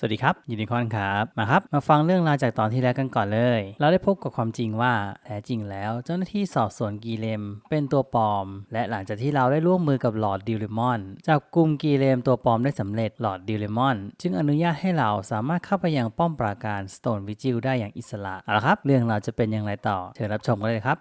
สวัสดีครับยูนิคอนครับมาครับ มาฟังเรื่องราวจากตอนที่แล้วกันก่อนเลย เราได้พบกับความจริงว่าแท้จริงแล้วเจ้าหน้าที่สอบสวนกีเลมเป็นตัวปลอม และหลังจากที่เราได้ร่วมมือกับหลอดดิลเลมอนจับกลุ่มกีเลมตัวปลอมได้สำเร็จหลอดดิลเลมอนจึงอนุญาตให้เราสามารถเข้าไปยังป้อมปราการสโตนวิจิลได้อย่างอิสระเอาละครับ เรื่องราวจะเป็นอย่างไรต่อเชิญรับชมกันเลยครับ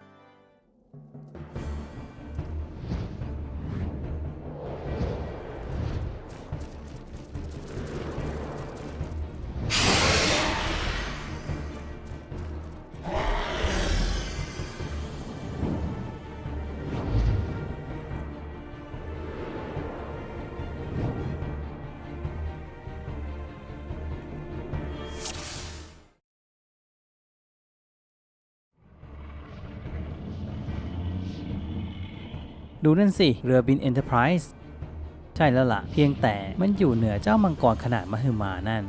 ดูนั่นสิ เรือบิน Enterprise ใช่แล้วล่ะ เพียงแต่มันอยู่เหนือเจ้ามังกรขนาดมหึมานั่น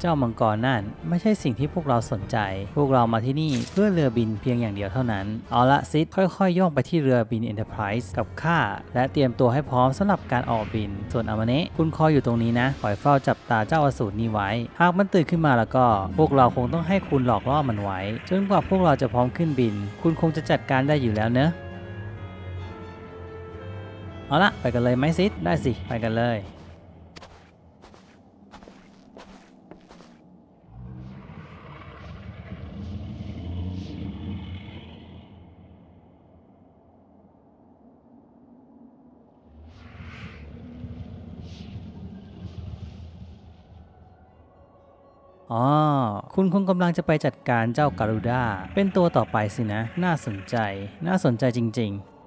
เจ้ามังกรนั่นไม่ใช่สิ่งที่พวกเราสนใจ พวกเรามาที่นี่เพื่อเรือบินเพียงอย่างเดียวเท่านั้น เอาละซิดค่อยๆ ย่องไปที่เรือบิน Enterprise กับข้าและเตรียมตัวให้พร้อมสำหรับการออกบิน ส่วนอามาเนะคุณคอยอยู่ตรงนี้นะคอยเฝ้าจับตาเจ้าอสูรนี้ไว้ หากมันตื่นขึ้นมาแล้วก็ พวกเราคงต้องให้คุณหลอกล่อมันไว้ จนกว่าพวกเราจะพร้อมขึ้นบิน คุณคงจะจัดการได้อยู่แล้วเนอะเอาละไปกันเลยไหมซิดได้สิ ไปกันเลย อ๋อ คุณคงกำลังจะไปจัดการเจ้าการูด้าเป็นตัวต่อไปสินะ น่าสนใจ น่าสนใจจริง ๆ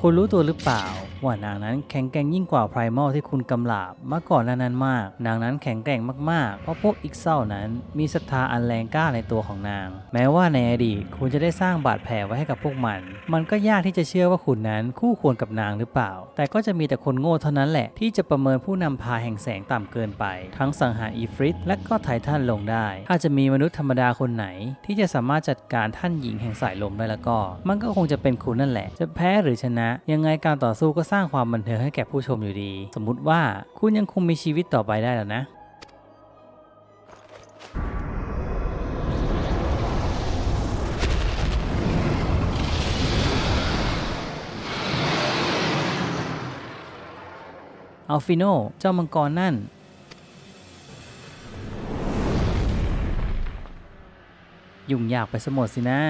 คุณรู้ตัวหรือเปล่า ว่านางนั้นแข็งแกร่งยิ่งกว่าไพรมอลที่คุณกำลาบมาก่อนนานั้นมาก นางนั้นแข็งแกร่งมากๆ เพราะพวกอิกเซลนั้นมีศรัทธาอันแรงกล้าในตัวของนาง แม้ว่าในอดีตคุณจะได้สร้างบาดแผลไว้ให้กับพวกมัน มันก็ยากที่จะเชื่อว่าคุณนั้นคู่ควรกับนางหรือเปล่า แต่ก็จะมีแต่คนโง่เท่านั้นแหละที่จะประเมินผู้นำพาแห่งแสงต่ำเกินไป ทั้งสังหารอีฟริตและก็ไททันลงได้ ถ้าจะมีมนุษย์ธรรมดาคนไหน ที่จะสามารถจัดการท่านหญิงแห่งสายลมได้แล้วก็ มันก็คงจะเป็นคุณนั่นแหละ จะแพ้หรือชนะ ยังไงการต่อสู้ก็สร้างความบันเทิงให้แก่ผู้ชมอยู่ดี สมมุติว่าคุณยังคงมีชีวิตต่อไปได้แล้วนะอัลฟิโนเจ้ามังกรนั่น ยุ่งยากไปสมดสินะ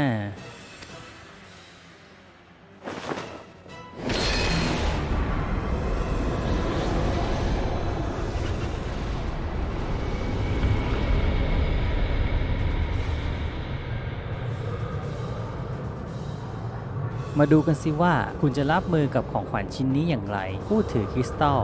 มาดูกันสิว่าคุณจะรับมือกับของขวัญชิ้นนี้อย่างไร ผู้ถือคริสตัล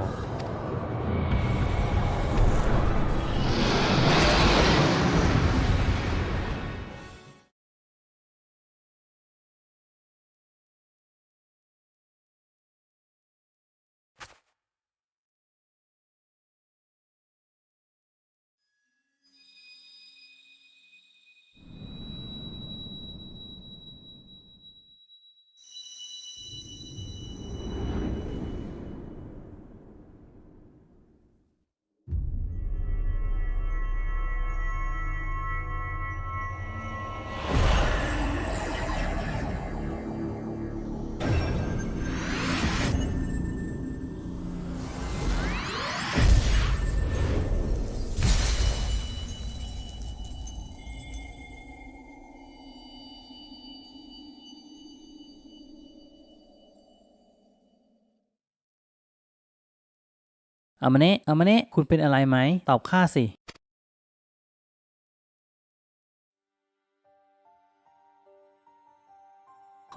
อามาเนะอามาเนะคุณเป็นอะไรไหม ตอบข้าสิ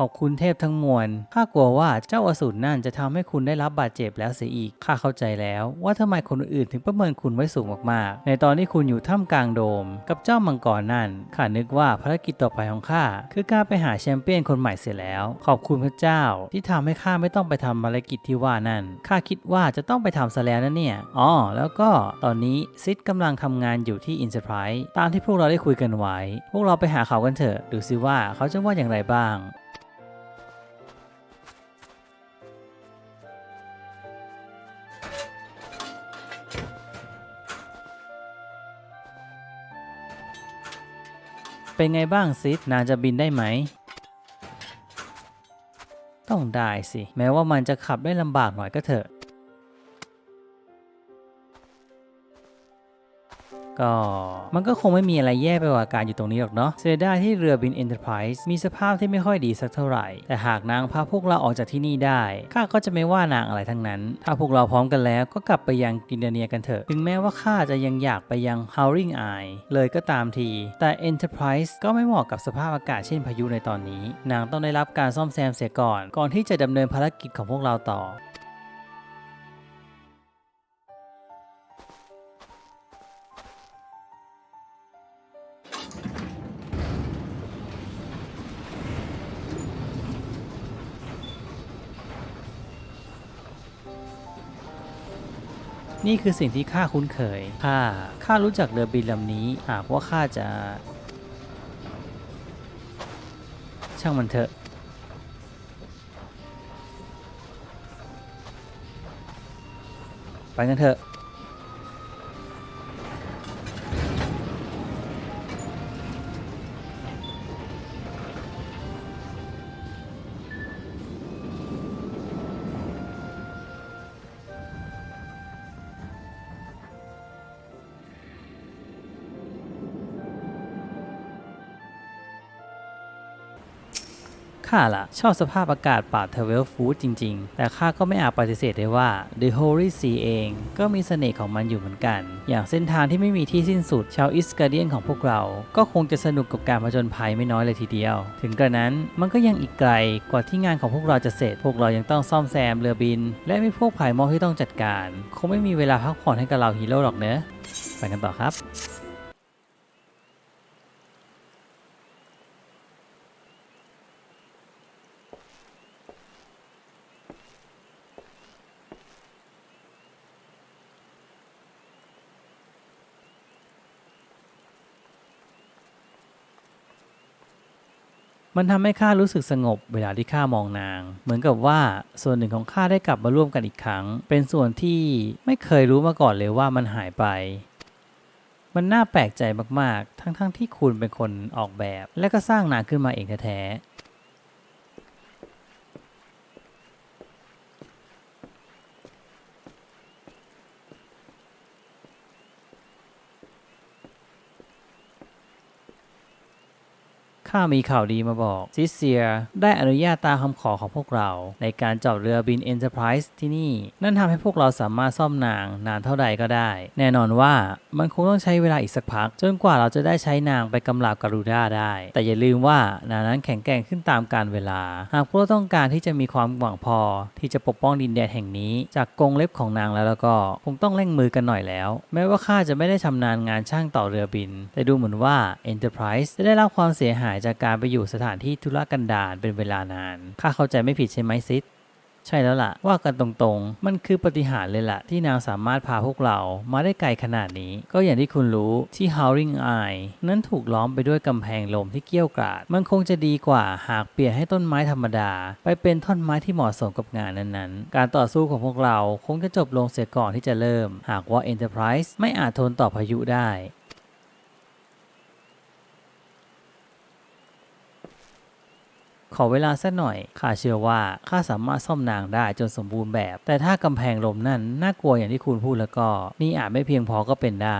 อบคุณเทพทั้งมวลข้ากลัวว่าเจ้าอสูรนั่นจะทำให้คุณได้รับบาดเจ็บแล้วเสียอีกข้าเข้าใจแล้วว่าทำไมคนอื่นถึงประเมินคุณไว้สูงมากๆ ในตอนที่คุณอยู่ท่ามกลางโดม กับเจ้ามังกรนั่นข้านึกว่าภารกิจต่อไปของข้าคือการไปหาแชมเปี้ยนคนใหม่เสียแล้ว ขอบคุณพระเจ้าที่ทำให้ข้าไม่ต้องไปทำภารกิจที่ว่านั่นข้าคิดว่าจะต้องไปทำซะแล้วนะเนี่ยอ๋อแล้วก็ตอนนี้ซิดกำลังทำงานอยู่ที่อินเ r อร์ไรส์ตามที่พวกเราได้คุยกันไว้ พวกเราไปหาเขากันเถอะ ดูสิว่าเขาจะว่าอย่างไรบ้าง เป็นไงบ้างซิดนางจะบินได้ไหม ต้องได้สิ แม้ว่ามันจะขับได้ลำบากหน่อยก็เถอะ ก็ มันก็คงไม่มีอะไรแย่ไปกว่าการอยู่ตรงนี้หรอกเนาะเสียดาที่เรือบิน Enterprise มีสภาพที่ไม่ค่อยดีสักเท่าไหร่ แต่หากนางพาพวกเราออกจากที่นี่ได้ข้าก็จะไม่ว่านางอะไรทั้งนั้น ถ้าพวกเราพร้อมกันแล้วก็กลับไปยังกินเดเนียกันเถอะถึงแม้ว่าข้าจะยังอยากไปยัง Howling Eye เลยก็ตามที แต่ Enterprise ก็ไม่เหมาะกับสภาพอากาศเช่นพายุในตอนนี้ นางต้องได้รับการซ่อมแซมเสียก่อน ก่อนที่จะดำเนินภารกิจของพวกเราต่อ นี่คือสิ่งที่ข้าคุ้นเคย ข้า ข้ารู้จักเรือบินลำนี้ หากว่าข้าจะ ช่างมันเถอะ ไปกันเถอะ ข้าล่ะชอบสภาพอากาศป่าเทเวลฟูดจริง ๆ แต่ข้าก็ไม่อาจปฏิเสธได้ว่า The Holy Sea เองก็มีเสน่ห์ของมันอยู่เหมือนกัน อย่างเส้นทางที่ไม่มีที่สิ้นสุดชาวอิสกาเดียนของพวกเรา ก็คงจะสนุกกับการผจญภัยไม่น้อยเลยทีเดียว ถึงกระนั้นมันก็ยังอีกไกลกว่าที่งานของพวกเราจะเสร็จ พวกเรายังต้องซ่อมแซมเรือบิน และมีพวกภายมอที่ต้องจัดการ คงไม่มีเวลาพักผ่อนให้กับเราฮีโร่หรอกเนอะไปกันต่อครับ มันทำให้ข้ารู้สึกสงบเวลาที่ข้ามองนาง เหมือนกับว่าส่วนหนึ่งของข้าได้กลับมาร่วมกันอีกครั้ง เป็นส่วนที่ไม่เคยรู้มาก่อนเลยว่ามันหายไป มันน่าแปลกใจมากๆ ทั้งๆทที่คุณเป็นคนออกแบบ และก็สร้างนางขึ้นมาเองแท้ๆ ข้ามีข่าวดีมาบอกซิเซียได้อนุญาตตามคำขอของพวกเรา ในการจอดเรือบิน Enterprise ที่นี่ นั่นทำให้พวกเราสามารถซ่อมนางนานเท่าใดก็ได้ แน่นอนว่ามันคงต้องใช้เวลาอีกสักพัก จนกว่าเราจะได้ใช้นางไปกำราบการูด้าได้ แต่อย่าลืมว่านางนั้นแข็งแกร่งขึ้นตามกาลเวลา หากพวกเราต้องการที่จะมีความหวังพอ ที่จะปกป้องดินแดนแห่งนี้ จากกรงเล็บของนางแล้วแล้วก็คงต้องเร่งมือกันหน่อยแล้ว แม้ว่าข้าจะไม่ได้ชำนาญงานช่างต่อเรือบิน แต่ดูเหมือนว่า Enterprise จะได้รับความเสียหายจากการไปอยู่สถานที่ธุรกันดารเป็นเวลานาน ข้าเข้าใจไม่ผิดใช่ไหมซิดใช่แล้วล่ะ ว่ากันตรงๆ มันคือปฏิหารเลยล่ะ ที่นางสามารถพาพวกเรามาได้ไกลขนาดนี้ ก็อย่างที่คุณรู้ที่ Howling Eye นั้นถูกล้อมไปด้วยกำแพงลมที่เกี้ยวกราด มันคงจะดีกว่าหากเปลี่ยนให้ต้นไม้ธรรมดา ไปเป็นท่อนไม้ที่เหมาะสมกับงานนั้นๆ การต่อสู้ของพวกเราคงจะจบลงเสียก่อนที่จะเริ่ม หากว่า Enterprise ไม่อาจทนต่อพายุได้ ขอเวลาสักหน่อย ข้าเชื่อว่าข้าสามารถซ่อมนางได้จนสมบูรณ์แบบ แต่ถ้ากำแพงลมนั่นน่ากลัวอย่างที่คุณพูดแล้วก็ นี่อาจไม่เพียงพอก็เป็นได้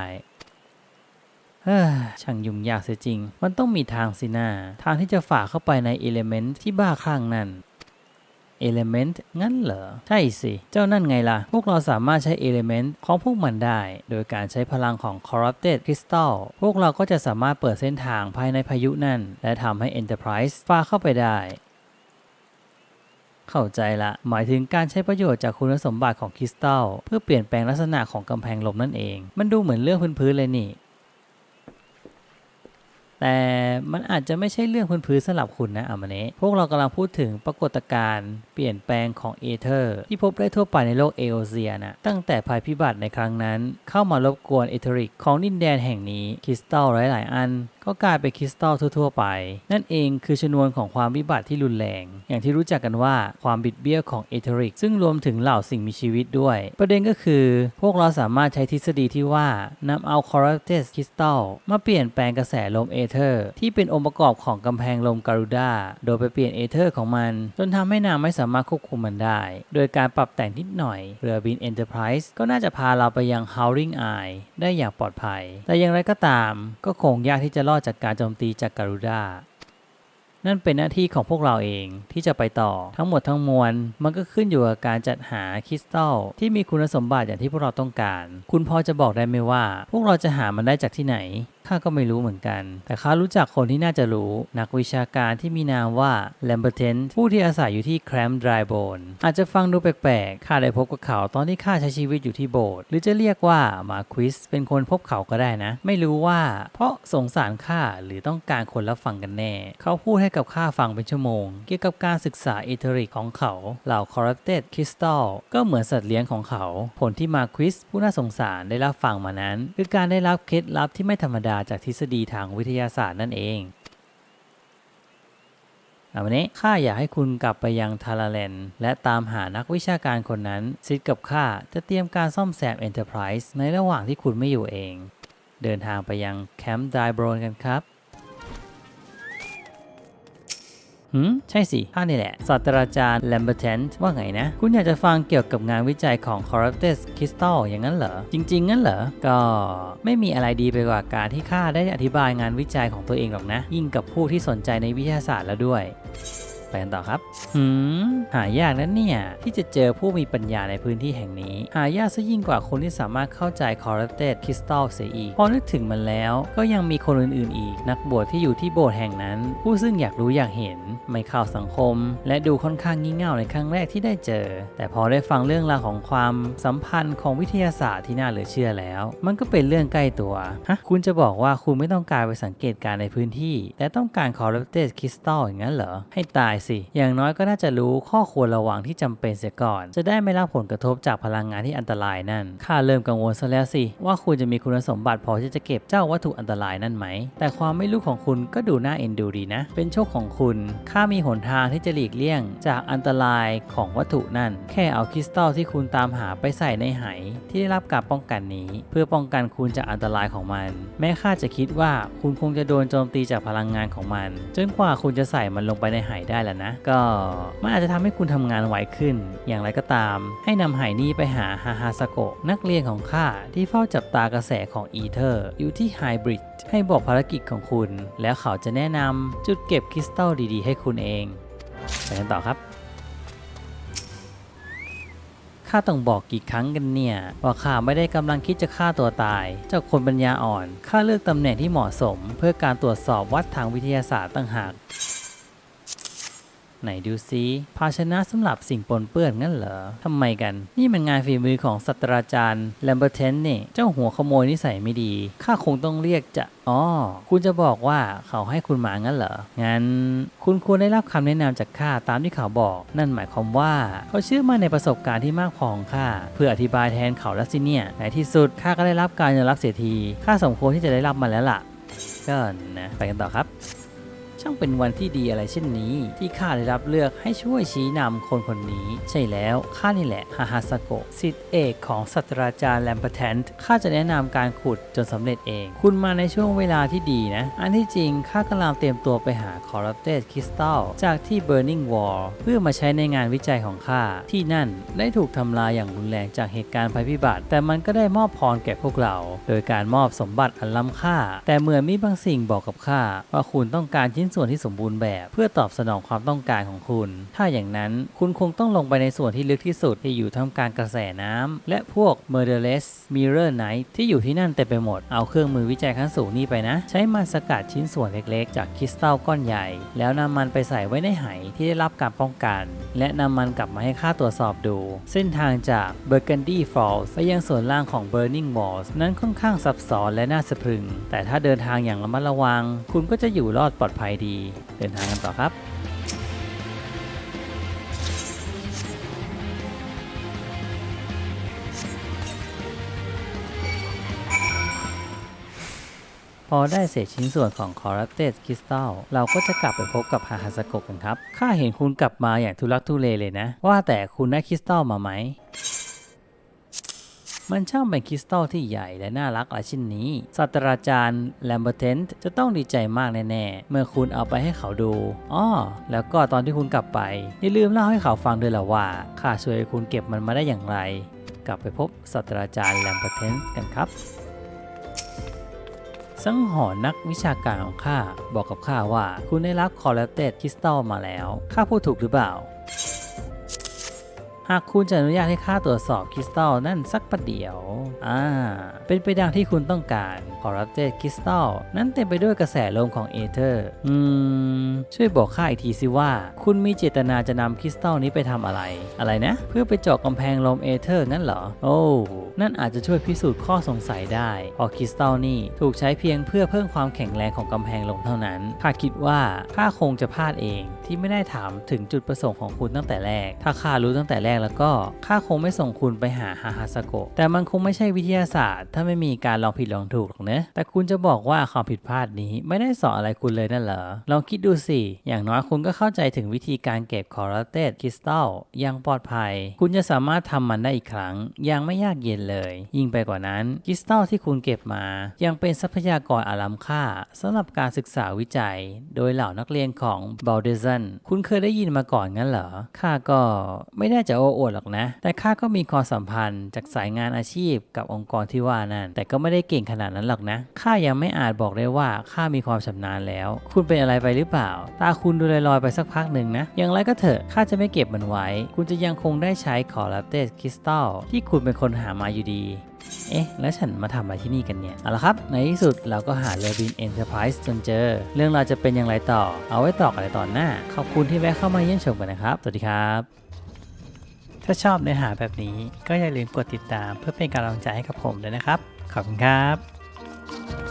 ช่างยุ่งยากเสียจริง มันต้องมีทางสินะทางที่จะฝ่าเข้าไปในเอเลเมนต์ที่บ้าคลั่งนั่น เอลิเมนต์งั้นเหรอ ใช่สิ เจ้านั่นไงล่ะ พวกเราสามารถใช้เอลิเมนต์ของพวกมันได้ โดยการใช้พลังของ Corrupted Crystal พวกเราก็จะสามารถเปิดเส้นทางภายในพายุนั่น และทำให้ Enterprise ฝ่าเข้าไปได้เข้าใจละ หมายถึงการใช้ประโยชน์จากคุณสมบัติของคริสตัลเพื่อเปลี่ยนแปลงลักษณะของกำแพงลมนั่นเอง มันดูเหมือนเรื่องพื้นๆเลยนี่ แต่มันอาจจะไม่ใช่เรื่องพื้นๆสำหรับคุณนะอามาเนะพวกเรากำลังพูดถึงปรากฏการณ์เปลี่ยนแปลงของเอเธอร์ที่พบได้ทั่วไปในโลกเอโอเซียนะตั้งแต่ภัยพิบัติในครั้งนั้น เข้ามารบกวนเอเทอริกของดินแดนแห่งนี้คริสตัลหลาย ๆ อันก็กลายเป็นคริสตัลทั่ว ๆ ไป นั่นเองคือชนวนของความวิบัติที่รุนแรง อย่างที่รู้จักกันว่าความบิดเบี้ยวของเอเทอริก ซึ่งรวมถึงเหล่าสิ่งมีชีวิตด้วย ประเด็นก็คือ พวกเราสามารถใช้ทฤษฎีที่ว่านำเอาคอร์รัปเตสคริสตัลมาเปลี่ยนแปลงกระแสลมเอเธอร์ที่เป็นองค์ประกอบของกำแพงลมการูดาโดยไปเปลี่ยนเอเธอร์ของมัน จนทำให้นางไม่สามารถควบคุมมันได้ โดยการปรับแต่งนิดหน่อย เรือบิน Enterprise ก็น่าจะพาเราไปยัง Howling Eye ได้อย่างปลอดภัย แต่อย่างไรก็ตามก็คงยากที่จะรอดจากการโจมตีจากการุดานั่นเป็นหน้าที่ของพวกเราเองที่จะไปต่อทั้งหมดทั้งมวล มันก็ขึ้นอยู่กับการจัดหาคริสตัลที่มีคุณสมบัติอย่างที่พวกเราต้องการ คุณพอจะบอกได้ไหมว่า พวกเราจะหามันได้จากที่ไหนข้าก็ไม่รู้เหมือนกัน แต่ข้ารู้จักคนที่น่าจะรู้ นักวิชาการที่มีนามว่าแลมเบอร์เทนผู้ที่อาศัยอยู่ที่แครมดรายโบนอาจจะฟังดูแปลกๆ ข้าได้พบกับเขาตอนที่ข้าใช้ชีวิตอยู่ที่โบสถ์หรือจะเรียกว่ามาควิสเป็นคนพบเขาก็ได้นะ ไม่รู้ว่า เพราะสงสารข้าหรือต้องการคนรับฟังกันแน่ เขาพูดให้กับข้าฟังเป็นชั่วโมง เกี่ยวกับการศึกษาเอเทอริกของเขาเหล่า corrupted crystal ก็เหมือนสัตว์เลี้ยงของเขา ผลที่มาควิสผู้น่าสงสารได้รับฟังมานั้น คือการได้รับเคล็ดลับที่ไม่ธรรมดาจากทฤษฎีทางวิทยาศาสตร์นั่นเองเอาวันนี้ข้าอยากให้คุณกลับไปยังทาราแลนด์และตามหานักวิชาการคนนั้นซิดกับข้าจะเตรียมการซ่อมแซม Enterprise ในระหว่างที่คุณไม่อยู่เอง เดินทางไปยังแคมป์ไดบรอนกันครับ หืมใช่สิข้านี่แหละ ศาสตราจารย์แลมเบอร์เทนต์ว่าไงนะ คุณอยากจะฟังเกี่ยวกับงานวิจัยของ Corrupted Crystal อย่างนั้นเหรอ จริง ๆ งั้นเหรอ ก็ไม่มีอะไรดีไปกว่าการที่ข้าได้อธิบายงานวิจัยของตัวเองหรอกนะ ยิ่งกับผู้ที่สนใจในวิทยาศาสตร์แล้วด้วย ไปกันต่อครับ หืม หายากนะเนี่ย ที่จะเจอผู้มีปัญญาในพื้นที่แห่งนี้ หายากซะยิ่งกว่าคนที่สามารถเข้าใจ corrupted crystal เสียอีก พอนึกถึงมันแล้ว ก็ยังมีคนอื่นๆ อีก นักบวชที่อยู่ที่โบสถ์แห่งนั้น ผู้ซึ่งอยากรู้อยากเห็น ไม่เข้าสังคม และดูค่อนข้างงี่เง่าในครั้งแรกที่ได้เจอ แต่พอได้ฟังเรื่องราวของความสัมพันธ์ของวิทยาศาสตร์ที่น่าเหลือเชื่อแล้ว มันก็เป็นเรื่องใกล้ตัวฮะคุณจะบอกว่าคุณไม่ต้องการไปสังเกตการณ์ในพื้นที่ แต่ต้องการ corrupted crystal อย่างนั้นเหรอให้ตายสิ อย่างน้อยก็น่าจะรู้ข้อควรระวังที่จำเป็นเสียก่อน จะได้ไม่รับผลกระทบจากพลังงานที่อันตรายนั่น ข้าเริ่มกังวลซะแล้วสิ ว่าคุณจะมีคุณสมบัติพอที่จะเก็บเจ้าวัตถุอันตรายนั่นไหม แต่ความไม่รู้ของคุณก็ดูน่าเอ็นดูดีนะ เป็นโชคของคุณ ข้ามีหนทางที่จะหลีกเลี่ยง จากอันตรายของวัตถุนั่น แค่เอาคริสตัลที่คุณตามหาไปใส่ในไหที่ได้รับการป้องกันนี้ เพื่อป้องกันคุณจากอันตรายของมัน แม้ข้าจะคิดว่าคุณคงจะโดนโจมตีจากพลังงานของมัน จนกว่าคุณจะใส่มันลงไปในไหได้แล้วนะ ก็มันอาจจะทำให้คุณทำงานไวขึ้น อย่างไรก็ตาม ให้นำไหนี้ไปหาฮาฮาสโกะนักเรียนของข้าที่เฝ้าจับตากระแสของอีเทอร์อยู่ที่ไฮบริดให้บอกภารกิจของคุณ แล้วเขาจะแนะนำจุดเก็บคริสตัลดีๆ ให้คุณเองไปกันต่อครับข้าต้องบอกกี่ครั้งกันเนี่ย ว่าข้าไม่ได้กำลังคิดจะฆ่าตัวตายเจ้าคนปัญญาอ่อนข้าเลือกตำแหน่งที่เหมาะสม เพื่อการตรวจสอบวัดทางวิทยาศาสตร์ต่างหาก ไหนดูซิภาชนะสำหรับสิ่งปนเปื้อนงั้นเหรอทำไมกัน นี่มันงานฝีมือของศาสตราจารย์แลมเบอร์เทนนี่ เจ้าหัวขโมยนิสัยไม่ดี ข้าคงต้องเรียกจะอ๋อคุณจะบอกว่าเขาให้คุณมางั้นเหรอ งั้น คุณควรได้รับคำแนะนำจากข้าตามที่เขาบอก นั่นหมายความว่าเขาเชื่อมั่นในประสบการณ์ที่มากพอของข้าเพื่ออธิบายแทนเขาแล้วสิเนี่ยในที่สุดข้าก็ได้รับการยอมรับเสียทีข้าสมควรที่จะได้รับมันแล้วล่ะก็นะไปกันต่อครับ ช่างเป็นวันที่ดีอะไรเช่นนี้ ที่ข้าได้รับเลือกให้ช่วยชี้นำคนคนนี้ ใช่แล้วข้านี่แหละฮาฮาสโกะสิทธิเอกของศาสตราจารย์แลมเปอร์แทนต์ข้าจะแนะนำการขุดจนสำเร็จเอง คุณมาในช่วงเวลาที่ดีนะ อันที่จริงข้ากำลังเตรียมตัวไปหา Corrupted Crystal จากที่ Burning Wall เพื่อมาใช้ในงานวิจัยของข้าที่นั่นได้ถูกทำลายอย่างรุนแรงจากเหตุการณ์ภัยพิบัติ แต่มันก็ได้มอบพรแก่พวกเรา โดยการมอบสมบัติอันล้ำค่า แต่เหมือนมีบางสิ่งบอกกับข้าว่าคุณต้องการชิ้นส่วนที่สมบูรณ์แบบ เพื่อตอบสนองความต้องการของคุณ ถ้าอย่างนั้นคุณคงต้องลงไปในส่วนที่ลึกที่สุดที่อยู่ท่ามกลางกระแสน้ำและพวก Murderless Mirror Knight ที่อยู่ที่นั่นเต็มไปหมด เอาเครื่องมือวิจัยขั้นสูงนี่ไปนะ ใช้มันสกัดชิ้นส่วนเล็กๆ จากคริสตัลก้อนใหญ่ แล้วนำมันไปใส่ไว้ในไหที่ได้รับการป้องกัน และนำมันกลับมาให้ข้าตรวจสอบดู เส้นทางจาก Burgundy Falls ไปยังส่วนล่างของ Burning Walls นั้นค่อนข้างซับซ้อนและน่าสะพรึง แต่ถ้าเดินทางอย่างระมัดระวัง คุณก็จะอยู่รอดปลอดภัยดีเดินทางกันต่อครับพอได้เศษชิ้นส่วนของ Corrupted Crystal เราก็จะกลับไปพบกับฮาฮาสโกกันครับ ข้าเห็นคุณกลับมาอย่างทุลักทุเลเลยนะ ว่าแต่คุณได้คริสตัลมาไหม มันช่างเป็นคริสตัลที่ใหญ่และน่ารักหลายชิ้นนี้ ศาสตราจารย์แลมเบอร์เทนต์จะต้องดีใจมากแน่ๆ เมื่อคุณเอาไปให้เขาดูอ้อแล้วก็ตอนที่คุณกลับไป อย่าลืมเล่าให้เขาฟังด้วยล่ะว่าข้าช่วยคุณเก็บมันมาได้อย่างไร กลับไปพบศาสตราจารย์แลมเบอร์เทนต์กันครับสังหรณ์นักวิชาการของข้าบอกกับข้าว่า คุณได้รับ Corrupted Crystal มาแล้วข้าพูดถูกหรือเปล่า หากคุณจะอนุญาตให้ข้าตรวจสอบคริสตัลนั่นสักประเดี๋ยว อ่า เป็นไปดังที่คุณต้องการ Corrupted Crystal นั้นเต็มไปด้วยกระแสลมของเอเธอร์ อืม ช่วยบอกข้าอีกทีสิว่า คุณมีเจตนาจะนำคริสตัลนี้ไปทำอะไร อะไรนะ เพื่อไปเจาะกำแพงลมเอเธอร์งั้นเหรอ โอ้ นั่นอาจจะช่วยพิสูจน์ข้อสงสัยได้เพราะคริสตัลนี่ถูกใช้เพียงเพื่อเพิ่มความแข็งแรงของกำแพงลมเท่านั้นข้าคิดว่าข้าคงจะพลาดเอง ที่ไม่ได้ถามถึงจุดประสงค์ของคุณตั้งแต่แรก ถ้าข้ารู้ตั้งแต่แรกแล้วก็ข้าคงไม่ส่งคุณไปหาฮาฮาสโกะแต่มันคงไม่ใช่วิทยาศาสตร์ ถ้าไม่มีการลองผิดลองถูกหรอกเนะแต่คุณจะบอกว่าความผิดพลาดนี้ไม่ได้สอนอะไรคุณเลยนั่นเหรอลองคิดดูสิ อย่างน้อยคุณก็เข้าใจถึงวิธีการเก็บ Corrupted Crystal อย่างปลอดภัย คุณจะสามารถทำมันได้อีกครั้งอย่างไม่ยากเย็นเลย ยิ่งไปกว่านั้นคริสตัลที่คุณเก็บมา ยังเป็นทรัพยากรอาล้ำค่าสำหรับการศึกษาวิจัย โดยเหล่านักเรียนของ b a l d e z a n คุณเคยได้ยินมาก่อนงั้นเหรอ ข้าก็ไม่ได้จะโอ้อวดหรอกนะ แต่ข้าก็มีความสัมพันธ์จากสายงานอาชีพกับองค์กรที่ว่านั่น แต่ก็ไม่ได้เก่งขนาดนั้นหรอกนะ ข้ายังไม่อาจบอกได้ว่าข้ามีความชำนาญแล้ว คุณเป็นอะไรไปหรือเปล่า ตาคุณดูลอยๆไปสักพักหนึ่งนะ อย่างไรก็เถอะ ข้าจะไม่เก็บมันไว้ คุณจะยังคงได้ใช้ Corrupted Crystal ที่คุณเป็นคนหามาอยู่ดี เอ๊ะ แล้วฉันมาทำอะไรที่นี่กันเนี่ย เอาละครับ ในที่สุดเราก็หาเรือบินเอ็นเตอร์ไพรส์จนเจอ เรื่องเราจะเป็นอย่างไรต่อ เอาไว้ต่อกันในตอนหน้า ขอบคุณที่แวะเข้ามาเยี่ยมชมกันนะครับ สวัสดีครับ ถ้าชอบเนื้อหาแบบนี้ก็อย่าลืมกดติดตามเพื่อเป็นกำลังใจให้กับผมด้วยนะครับ ขอบคุณครับ